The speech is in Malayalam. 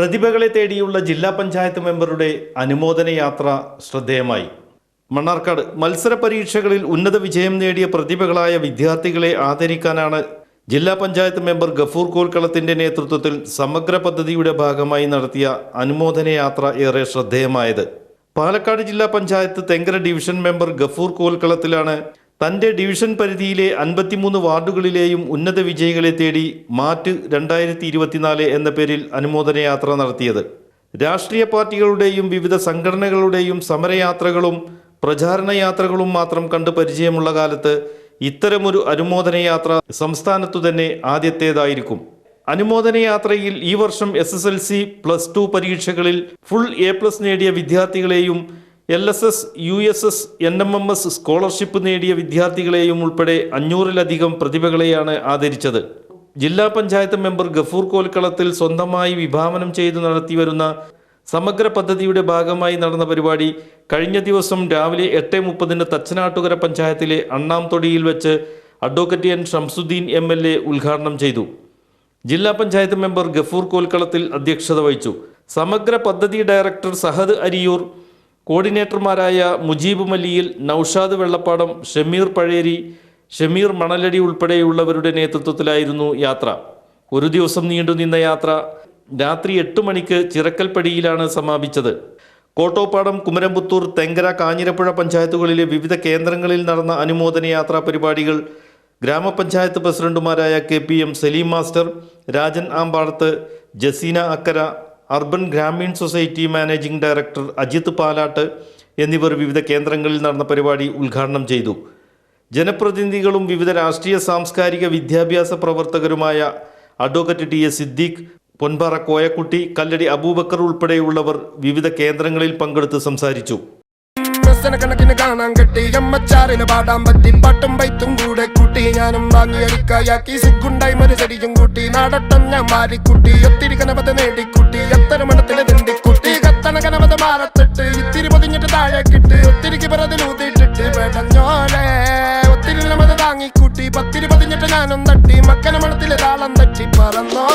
പ്രതിഭകളെ തേടിയുള്ള ജില്ലാ പഞ്ചായത്ത് മെമ്പറുടെ അനുമോദന യാത്ര ശ്രദ്ധേയമായി. മണ്ണാർക്കാട് മത്സര പരീക്ഷകളിൽ ഉന്നത വിജയം നേടിയ പ്രതിഭകളായ വിദ്യാർത്ഥികളെ ആദരിക്കാനാണ് ജില്ലാ പഞ്ചായത്ത് മെമ്പർ ഗഫൂർ കോൽക്കളത്തിന്റെ നേതൃത്വത്തിൽ സമഗ്ര പദ്ധതിയുടെ ഭാഗമായി നടത്തിയ അനുമോദന യാത്ര ഏറെ ശ്രദ്ധേയമായത്. പാലക്കാട് ജില്ലാ പഞ്ചായത്ത് തെങ്കര ഡിവിഷൻ മെമ്പർ ഗഫൂർ കോൽക്കളത്തിലാണ് തന്റെ ഡിവിഷൻ പരിധിയിലെ അൻപത്തിമൂന്ന് വാർഡുകളിലെയും ഉന്നത വിജയികളെ തേടി മാറ്റ് രണ്ടായിരത്തി ഇരുപത്തിനാല് എന്ന പേരിൽ അനുമോദനയാത്ര നടത്തിയത്. രാഷ്ട്രീയ പാർട്ടികളുടെയും വിവിധ സംഘടനകളുടെയും സമരയാത്രകളും പ്രചാരണ യാത്രകളും മാത്രം കണ്ട് പരിചയമുള്ള കാലത്ത് ഇത്തരമൊരു അനുമോദനയാത്ര സംസ്ഥാനത്തു തന്നെ ആദ്യത്തേതായിരിക്കും. അനുമോദനയാത്രയിൽ ഈ വർഷം S S L C plus two പരീക്ഷകളിൽ ഫുൾ എ പ്ലസ് നേടിയ വിദ്യാർത്ഥികളെയും L S S U S S N M M S scholarship നേടിയ വിദ്യാർത്ഥികളെയും ഉൾപ്പെടെ അഞ്ഞൂറിലധികം പ്രതിഭകളെയാണ് ആദരിച്ചത്. ജില്ലാ പഞ്ചായത്ത് മെമ്പർ ഗഫൂർ കോൽക്കളത്തിൽ സ്വന്തമായി വിഭാവനം ചെയ്തു നടത്തിവരുന്ന സമഗ്ര പദ്ധതിയുടെ ഭാഗമായി നടന്ന പരിപാടി കഴിഞ്ഞ ദിവസം രാവിലെ എട്ട് മുപ്പതിന് തച്ചനാട്ടുകര പഞ്ചായത്തിലെ അണ്ണാം തൊടിയിൽ വെച്ച് advocate N Shamsuddin M L A ഉദ്ഘാടനം ചെയ്തു. ജില്ലാ പഞ്ചായത്ത് മെമ്പർ ഗഫൂർ കോൽക്കളത്തിൽ അധ്യക്ഷത വഹിച്ചു. സമഗ്ര പദ്ധതി ഡയറക്ടർ സഹദ് അരിയൂർ കോർഡിനേറ്റർമാരായ മുജീബ് മലിയിൽ നൌഷാദ് വെള്ളപ്പാടം ഷമീർ പഴേരി ഷമീർ മണലടി ഉൾപ്പെടെയുള്ളവരുടെ നേതൃത്വത്തിലായിരുന്നു യാത്ര. ഒരു ദിവസം നീണ്ടുനിന്ന യാത്ര രാത്രി എട്ട് മണിക്ക് ചിറക്കൽപ്പടിയിലാണ് സമാപിച്ചത്. കോട്ടോപ്പാടം കുമരംപുത്തൂർ തെങ്കര കാഞ്ഞിരപ്പുഴ പഞ്ചായത്തുകളിലെ വിവിധ കേന്ദ്രങ്ങളിൽ നടന്ന അനുമോദന യാത്രാ പരിപാടികൾ ഗ്രാമപഞ്ചായത്ത് പ്രസിഡന്റുമാരായ K P M Saleem master Rajan Ambadath Jaseena Akkara urban Grameen society managing director Ajith Palatt എന്നിവർ വിവിധ കേന്ദ്രങ്ങളിൽ നടന്ന പരിപാടി ഉദ്ഘാടനം ചെയ്തു. ജനപ്രതിനിധികളും വിവിധ രാഷ്ട്രീയ സാംസ്കാരിക വിദ്യാഭ്യാസ പ്രവർത്തകരുമായ advocate T S Siddique Ponpara Koyakutty Kalladi Aboobacker ഉൾപ്പെടെയുള്ളവർ വിവിധ കേന്ദ്രങ്ങളിൽ പങ്കെടുത്ത് സംസാരിച്ചു. ബസ്സിന് കണക്കിന് കാണാൻ കിട്ടി. എമ്മച്ചാറിന് പാടാൻ പറ്റി. പാട്ടും പൈത്തും കൂടെ കൂട്ടി. ഞാനും വാങ്ങി അടിക്കായാക്കി. സുഗുണ്ടായി മരുചടിയും കൂട്ടി. നാടട്ടം ഞാൻ മാറിക്കുട്ടി ഒത്തിരി കനപത നേടിക്കുട്ടി. എത്ര മണത്തിൽ തിണ്ടിക്കുട്ടി. കത്തണ കനപത മാറത്തിട്ട്. ഇത്തിരി പൊതിഞ്ഞിട്ട് താഴെ കിട്ട്. ഒത്തിരി പിറതിൽ ഊതിയിട്ടിട്ട് പെടഞ്ഞോലെ ഒത്തിരി നമത് താങ്ങിക്കൂട്ടി. പത്തിരി പൊതിഞ്ഞിട്ട് ഞാനും തട്ടി. മക്കന മണത്തിലെ താളം തട്ടി. പറന്നോ